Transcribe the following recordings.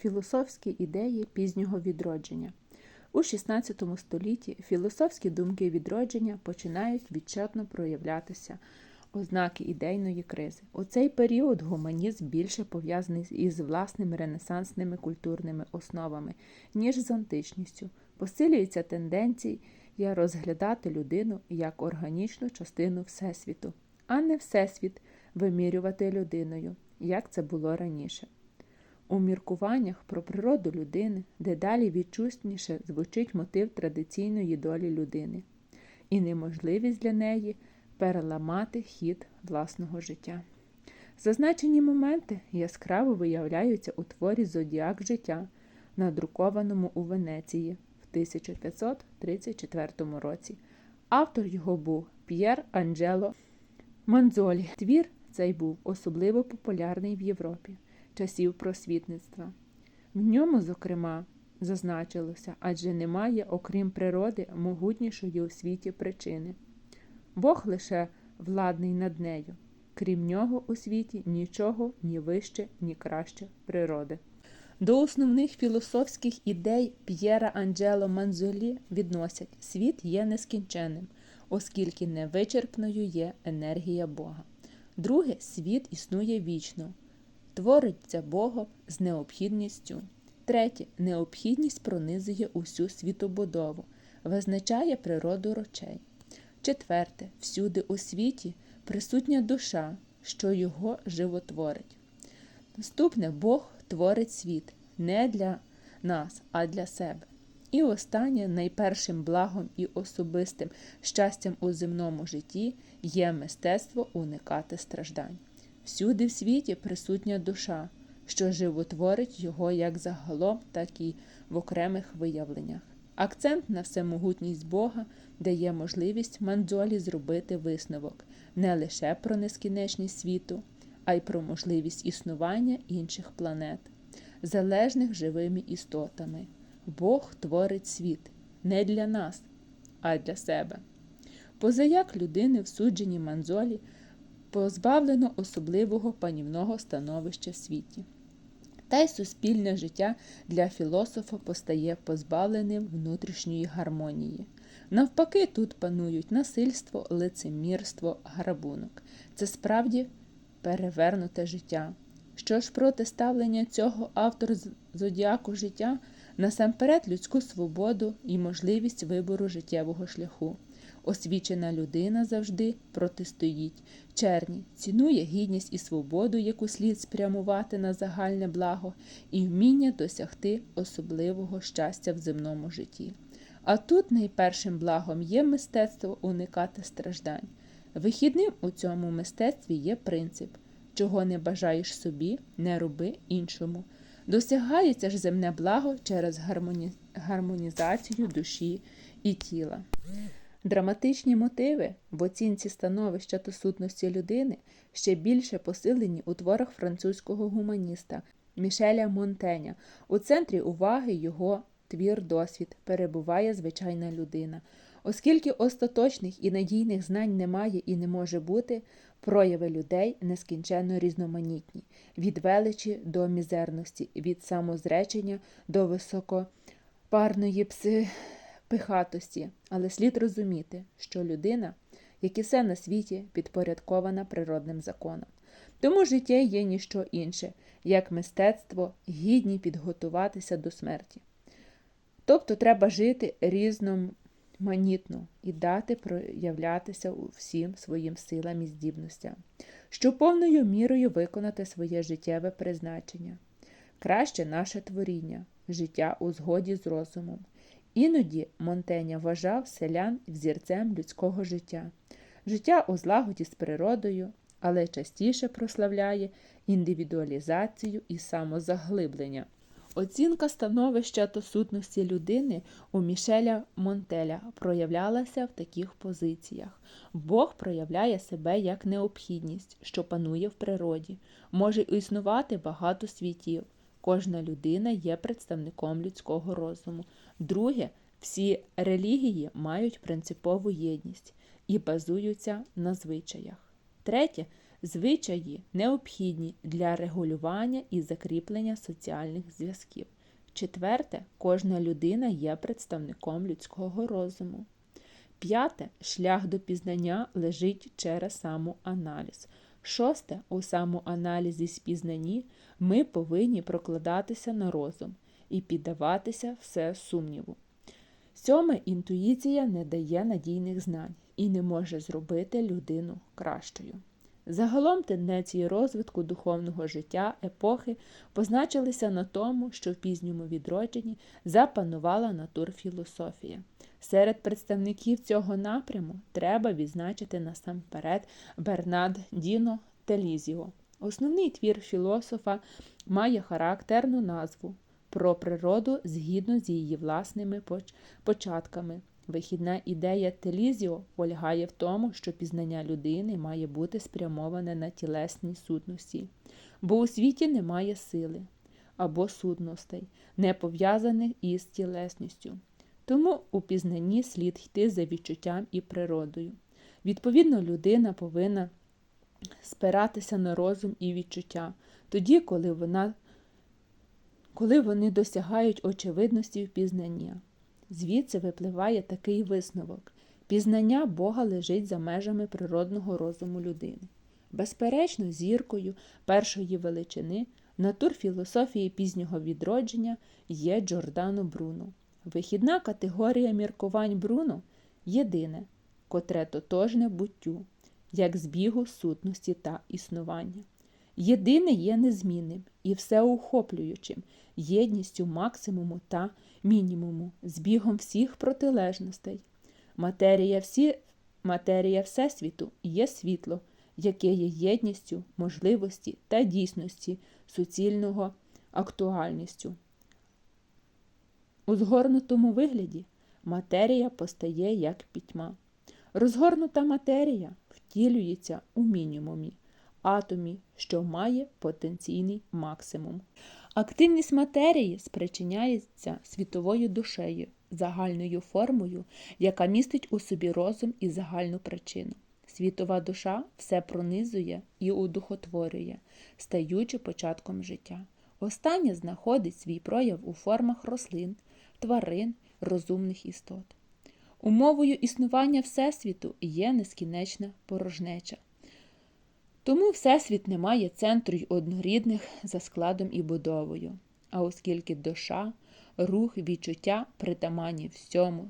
Філософські ідеї пізнього відродження. У XVI столітті філософські думки відродження починають відчетно проявлятися ознаки ідейної кризи. У цей період гуманізм більше пов'язаний із власними ренесансними культурними основами, ніж з античністю. Посилюється тенденція розглядати людину як органічну частину Всесвіту, а не Всесвіт вимірювати людиною, як це було раніше. У міркуваннях про природу людини дедалі відчутніше звучить мотив традиційної долі людини і неможливість для неї переламати хід власного життя. Зазначені моменти яскраво виявляються у творі Зодіак життя, надрукованому у Венеції в 1534 році. Автор його був П'єр Анджело Манзолі. Твір цей був особливо популярний в Європі часів просвітництва. В ньому, зокрема, зазначилося, адже немає, окрім природи, могутнішої у світі причини. Бог лише владний над нею, крім нього у світі нічого ні вище, ні краще природи. До основних філософських ідей П'єра Анджело Манзолі відносять світ є нескінченним, оскільки невичерпною є енергія Бога. Друге, світ існує вічно, твориться Богом з необхідністю. Третє, необхідність пронизує усю світобудову, визначає природу речей. Четверте, всюди у світі присутня душа, що його животворить. Наступне Бог творить світ не для нас, а для себе. І останнє найпершим благом і особистим щастям у земному житті є мистецтво уникати страждань. Всюди в світі присутня душа, що животворить його як загалом, так і в окремих виявленнях. Акцент на всемогутність Бога дає можливість Мандзолі зробити висновок не лише про нескінченність світу, а й про можливість існування інших планет, залежних живими істотами. Бог творить світ не для нас, а для себе. Позаяк людини в судженні Манзолі позбавлено особливого панівного становища в світі. Та й суспільне життя для філософа постає позбавленим внутрішньої гармонії. Навпаки, тут панують насильство, лицемірство, грабунок. Це справді перевернуте життя. Що ж проти ставлення цього автор зодіаку життя насамперед людську свободу і можливість вибору життєвого шляху. Освічена людина завжди протистоїть черні, цінує гідність і свободу, яку слід спрямувати на загальне благо, і вміння досягти особливого щастя в земному житті. А тут найпершим благом є мистецтво уникати страждань. Вихідним у цьому мистецтві є принцип чого не бажаєш собі, не роби іншому. Досягається ж земне благо через гармоні... гармонізацію душі і тіла. Драматичні мотиви в оцінці становища та сутності людини ще більше посилені у творах французького гуманіста Мішеля Монтеня. У центрі уваги його твір досвід перебуває звичайна людина. Оскільки остаточних і надійних знань немає і не може бути, прояви людей нескінченно різноманітні, від величі до мізерності, від самозречення до високопарної пихатості. Але слід розуміти, що людина, як і все на світі, підпорядкована природним законом. Тому життя є ніщо інше, як мистецтво, гідні підготуватися до смерті. Тобто треба жити різноманітно і дати проявлятися всім своїм силам і здібностям, щоб повною мірою виконати своє життєве призначення. Краще наше творіння, життя у згоді з розумом. Іноді Монтеня вважав селян взірцем людського життя, життя у злагоді з природою, але частіше прославляє індивідуалізацію і самозаглиблення. Оцінка становища та сутності людини у Мішеля Монтеля проявлялася в таких позиціях. Бог проявляє себе як необхідність, що панує в природі, може існувати багато світів. Кожна людина є представником людського розуму. Друге, всі релігії мають принципову єдність і базуються на звичаях. Третє, Звичаї необхідні для регулювання і закріплення соціальних зв'язків. Четверте, кожна людина є представником людського розуму. П'яте, шлях до пізнання лежить через самоаналіз. Шосте, у самоаналізі спізнанні ми повинні прокладатися на розум і піддаватися все сумніву. Сьоме, інтуїція не дає надійних знань і не може зробити людину кращою. Загалом тенденції розвитку духовного життя епохи позначилися на тому, що в пізньому відродженні запанувала натурфілософія. Серед представників цього напряму треба відзначити насамперед Бернад Діно Телізіо. Основний твір філософа має характерну назву про природу згідно з її власними початками. Вихідна ідея Телізіо полягає в тому, що пізнання людини має бути спрямоване на тілесні сутності, бо у світі немає сили або сутностей, не пов'язаних із тілесністю. Тому у пізнанні слід йти за відчуттям і природою. Відповідно, людина повинна спиратися на розум і відчуття, тоді, коли, вона, коли вони досягають очевидності в пізнання. Звідси випливає такий висновок пізнання Бога лежить за межами природного розуму людини. Безперечно, зіркою першої величини натурфілософії пізнього відродження є Джордано Бруно. Вихідна категорія міркувань Бруно єдине, котре тотожне буттю, як збігу сутності та існування. Єдине є незмінним і всеохоплюючим, єдністю максимуму та мінімуму, збігом всіх протилежностей. Матерія, всі, матерія Всесвіту є світло, яке є єдністю можливості та дійсності суцільного актуальністю. У згорнутому вигляді матерія постає як пітьма. Розгорнута матерія втілюється у мінімумі, атомі, що має потенційний максимум. Активність матерії спричиняється світовою душею, загальною формою, яка містить у собі розум і загальну причину. Світова душа все пронизує і удухотворює, стаючи початком життя. Останнє знаходить свій прояв у формах рослин, тварин, розумних істот. Умовою існування Всесвіту є нескінченна порожнеча. Тому Всесвіт не має центру й однорідних за складом і будовою. А оскільки душа, рух, відчуття притаманні всьому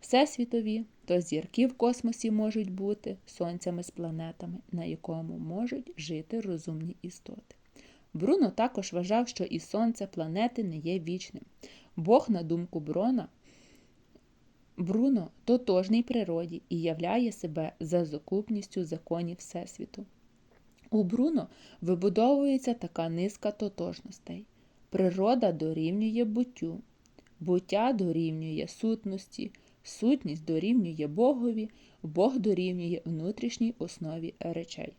Всесвітові, то зірки в космосі можуть бути сонцями з планетами, на якому можуть жити розумні істоти. Бруно також вважав, що і сонце планети не є вічним. Бог, на думку Брона, Бруно тотожний природі і являє себе за закупністю законів Всесвіту. У Бруно вибудовується така низка тотожностей. Природа дорівнює буттю, буття дорівнює сутності, сутність дорівнює Богові, Бог дорівнює внутрішній основі речей.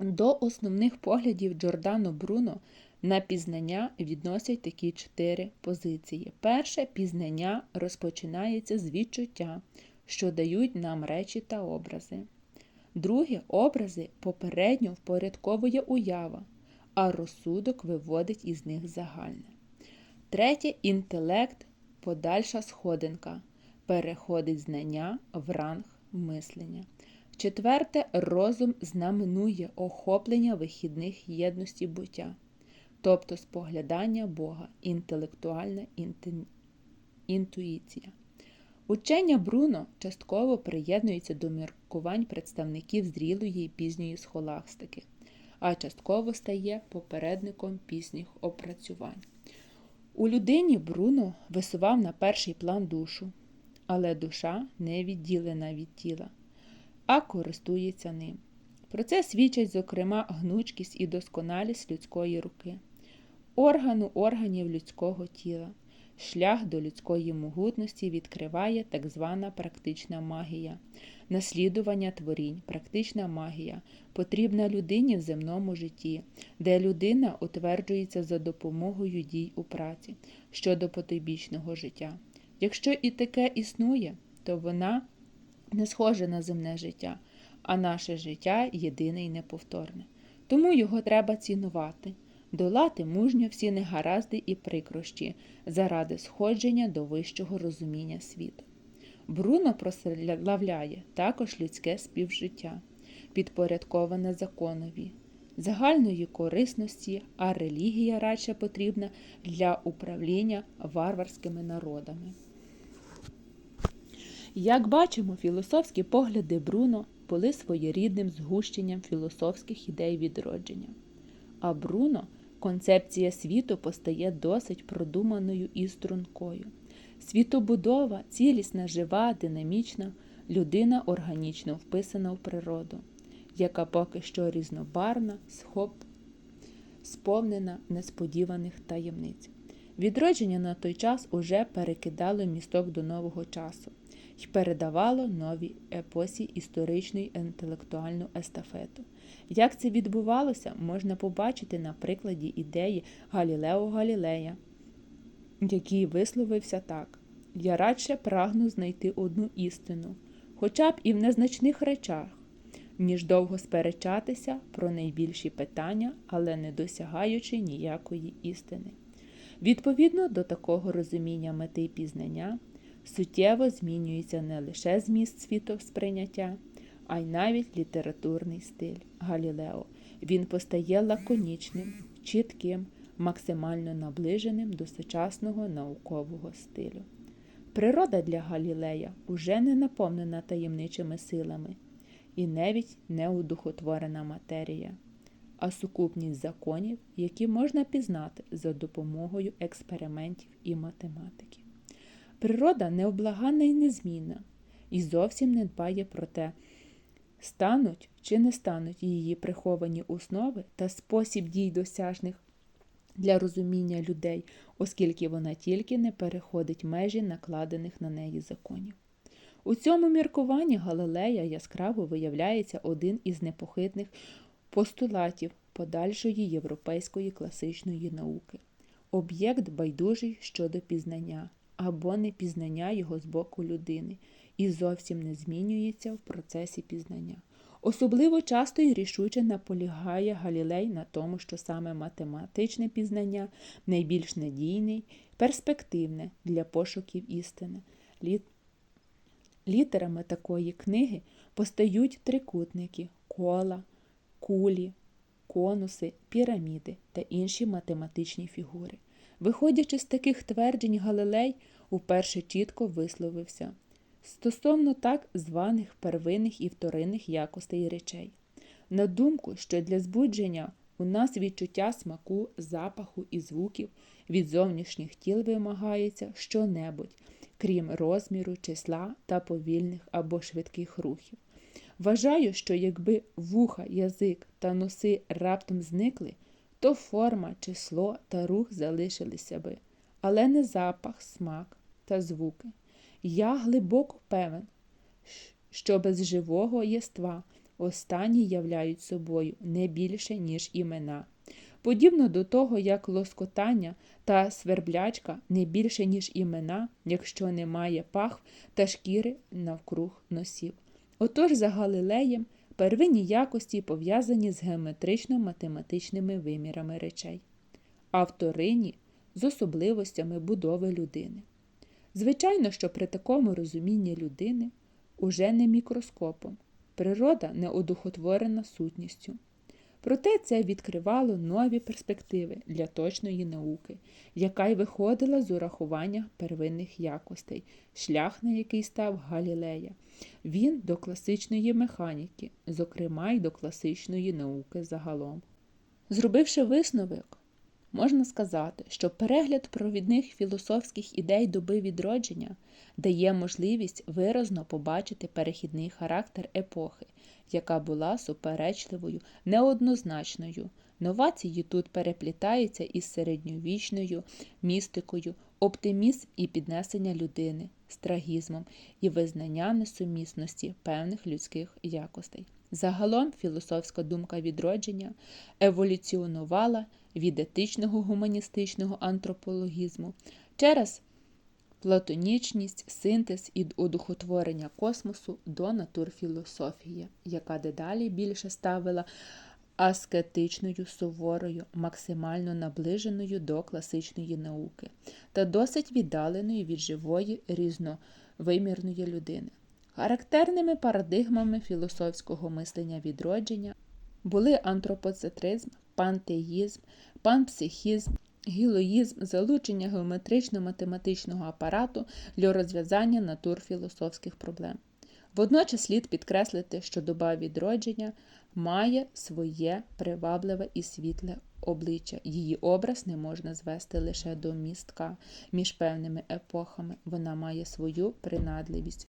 До основних поглядів Джордано Бруно на пізнання відносять такі чотири позиції. Перше пізнання розпочинається з відчуття, що дають нам речі та образи. Друге образи попередньо впорядковує уява, а розсудок виводить із них загальне. Третє інтелект подальша сходинка, переходить знання в ранг мислення. Четверте розум знаменує охоплення вихідних єдності буття тобто споглядання Бога, інтелектуальна інтуїція. Учення Бруно частково приєднується до міркувань представників зрілої і пізньої схоластики, а частково стає попередником пізніх опрацювань. У людині Бруно висував на перший план душу, але душа не відділена від тіла, а користується ним. Про це свідчать, зокрема, гнучкість і досконалість людської руки органу органів людського тіла. Шлях до людської могутності відкриває так звана практична магія, наслідування творінь, практична магія, потрібна людині в земному житті, де людина утверджується за допомогою дій у праці щодо потойбічного життя. Якщо і таке існує, то вона не схожа на земне життя, а наше життя єдине й неповторне. Тому його треба цінувати, долати мужньо всі негаразди і прикрощі заради сходження до вищого розуміння світу. Бруно прославляє також людське співжиття, підпорядковане законові, загальної корисності, а релігія радше потрібна для управління варварськими народами. Як бачимо, філософські погляди Бруно були своєрідним згущенням філософських ідей відродження. А Бруно концепція світу постає досить продуманою і стрункою. Світобудова цілісна, жива, динамічна, людина органічно вписана в природу, яка поки що різнобарна, схоп, сповнена несподіваних таємниць. Відродження на той час уже перекидало місток до нового часу і передавало новій епосі історичну інтелектуальну естафету. Як це відбувалося, можна побачити на прикладі ідеї Галілео Галілея, який висловився так: Я радше прагну знайти одну істину, хоча б і в незначних речах, ніж довго сперечатися про найбільші питання, але не досягаючи ніякої істини. Відповідно до такого розуміння мети пізнання, суттєво змінюється не лише зміст світосприйняття, а й навіть літературний стиль Галілео. Він постає лаконічним, чітким, максимально наближеним до сучасного наукового стилю. Природа для Галілея уже не наповнена таємничими силами і навіть не удухотворена матерія, а сукупність законів, які можна пізнати за допомогою експериментів і математики. Природа необлаганна і незмінна, і зовсім не дбає про те, стануть чи не стануть її приховані основи та спосіб дій досяжних для розуміння людей, оскільки вона тільки не переходить межі накладених на неї законів. У цьому міркуванні Галилея яскраво виявляється один із непохитних постулатів подальшої європейської класичної науки об'єкт байдужий щодо пізнання або непізнання його з боку людини і зовсім не змінюється в процесі пізнання. Особливо часто і рішуче наполягає Галілей на тому, що саме математичне пізнання найбільш надійне, перспективне для пошуків істини. Літерами такої книги постають трикутники, кола, кулі, конуси, піраміди та інші математичні фігури. Виходячи з таких тверджень, Галилей уперше чітко висловився стосовно так званих первинних і вторинних якостей речей. На думку, що для збудження у нас відчуття смаку, запаху і звуків від зовнішніх тіл вимагається що-небудь, крім розміру, числа та повільних або швидких рухів. Вважаю, що якби вуха, язик та носи раптом зникли, то форма, число та рух залишилися би, але не запах, смак та звуки. Я глибоко певен, що без живого єства останні являють собою не більше, ніж імена. Подібно до того, як лоскотання та сверблячка не більше, ніж імена, якщо немає пах та шкіри навкруг носів. Отож, за Галилеєм первинні якості пов'язані з геометрично-математичними вимірами речей, а вторинні з особливостями будови людини. Звичайно, що при такому розумінні людини уже не мікроскопом, природа не одухотворена сутністю. Проте це відкривало нові перспективи для точної науки, яка й виходила з урахування первинних якостей, шлях, на який став Галілея. Він до класичної механіки, зокрема й до класичної науки загалом. Зробивши висновок, можна сказати, що перегляд провідних філософських ідей доби відродження дає можливість виразно побачити перехідний характер епохи, яка була суперечливою, неоднозначною. Новації тут переплітаються із середньовічною містикою, оптимізм і піднесення людини, з трагізмом і визнання несумісності певних людських якостей. Загалом філософська думка відродження еволюціонувала від етичного гуманістичного антропологізму через платонічність, синтез і одухотворення космосу до натурфілософії, яка дедалі більше ставила аскетичною, суворою, максимально наближеною до класичної науки та досить віддаленою від живої різновимірної людини. Характерними парадигмами філософського мислення відродження були антропоцентризм, пантеїзм, панпсихізм, гілоїзм, залучення геометрично-математичного апарату для розв'язання натурфілософських проблем. Водночас слід підкреслити, що доба відродження має своє привабливе і світле обличчя. Її образ не можна звести лише до містка між певними епохами. Вона має свою принадливість.